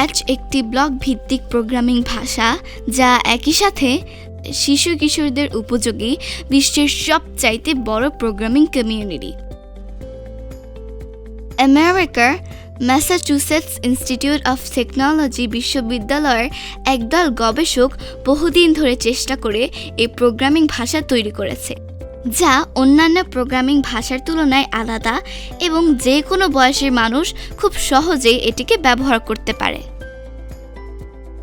Scratch একটি block ভিত্তিক programming ভাষা যা একই সাথে শিশু কিশোরদের উপযোগী বিশ্বের সবচাইতে বড় প্রোগ্রামিং কমিউনিটি আমেরিকার ম্যাসাচুসেটস ইনস্টিটিউট অফ টেকনোলজি বিশ্ববিদ্যালয়ের একদল গবেষক বহুদিন ধরে চেষ্টা করে এই প্রোগ্রামিং ভাষা তৈরি করেছে। যা অন্যান্য প্রোগ্রামিং ভাষার তুলনায় আলাদা এবং যে কোনো বয়সের মানুষ খুব সহজেই এটিকে ব্যবহার করতে পারে।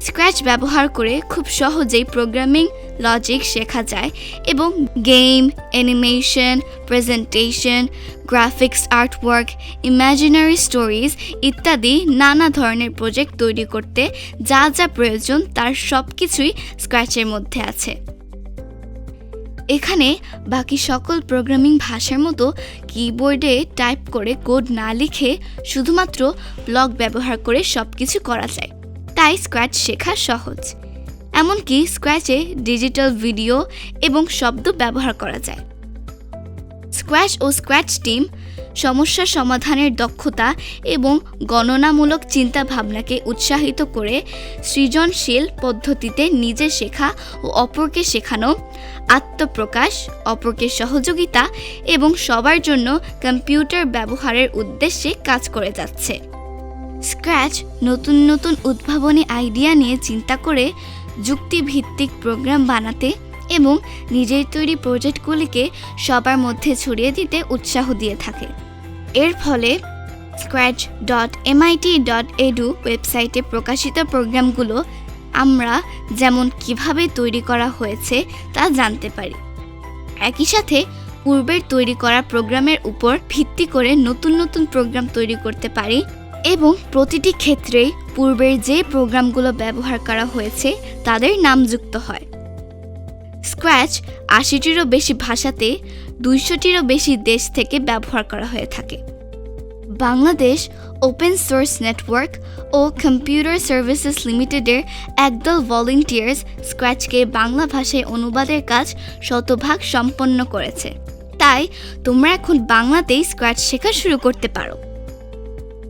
স্ক্র্যাচ ব্যবহার করে খুব সহজেই প্রোগ্রামিং লজিক শেখা যায় এবং game animation presentation graphics artwork imaginary stories ইত্যাদি নানা ধরনের প্রজেক্ট তৈরি করতে যা যা প্রয়োজন তার সব কিছুই স্ক্র্যাচের মধ্যে আছে। এখানে বাকি সকল প্রোগ্রামিং ভাষার মতো কিবোর্ডে টাইপ করে কোড না লিখে শুধুমাত্র ব্লক ব্যবহার করে সব কিছু করা যায়। তাই স্ক্র্যাচ শেখা সহজ। এমনকি স্ক্র্যাচে ডিজিটাল ভিডিও এবং শব্দ ব্যবহার করা যায়। স্ক্র্যাচ ও স্ক্র্যাচ টিম সমস্যা সমাধানের দক্ষতা এবং গণনামূলক চিন্তা ভাবনাকে উৎসাহিত করে সৃজনশীল পদ্ধতিতে নিজে শেখা ও অপরকে শেখানো, আত্মপ্রকাশ, অপরকে সহযোগিতা এবং সবার জন্য কম্পিউটার ব্যবহারের উদ্দেশ্যে কাজ করে যাচ্ছে। স্ক্র্যাচ নতুন নতুন উদ্ভাবনী আইডিয়া নিয়ে চিন্তা করে যুক্তিভিত্তিক প্রোগ্রাম বানাতে এবং নিজের তৈরি প্রজেক্টগুলিকে সবার মধ্যে ছড়িয়ে দিতে উৎসাহ দিয়ে থাকে। এর ফলে scratch dot MIT dot edu ওয়েবসাইটে প্রকাশিত প্রোগ্রামগুলো আমরা যেমন কীভাবে তৈরি করা হয়েছে তা জানতে পারি। একই সাথে পূর্বের তৈরি করা প্রোগ্রামের উপর ভিত্তি করে নতুন নতুন প্রোগ্রাম তৈরি করতে পারি এবং প্রতিটি ক্ষেত্রেই পূর্বের যে প্রোগ্রামগুলো ব্যবহার করা হয়েছে তাদের নাম যুক্ত হয়। স্ক্র্যাচ আশিটিরও বেশি ভাষাতে দুইশোটিরও বেশি দেশ থেকে ব্যবহার করা হয়ে থাকে। বাংলাদেশ ওপেন সোর্স নেটওয়ার্ক ও কম্পিউটার সার্ভিসেস লিমিটেডের একদল ভলেন্টিয়ার্স স্ক্র্যাচকে বাংলা ভাষায় অনুবাদের কাজ শতভাগ সম্পন্ন করেছে। তাই তোমরা এখন বাংলাতেই স্ক্র্যাচ শেখা শুরু করতে পারো।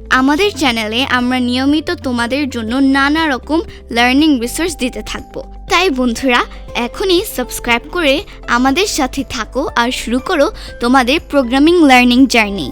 আমাদের চ্যানেলে আমরা নিয়মিত তোমাদের জন্য নানা রকম লার্নিং রিসোর্স দিতে থাকব। তাই বন্ধুরা, এখনই সাবস্ক্রাইব করে আমাদের সাথে থাকো আর শুরু করো তোমাদের প্রোগ্রামিং লার্নিং জার্নি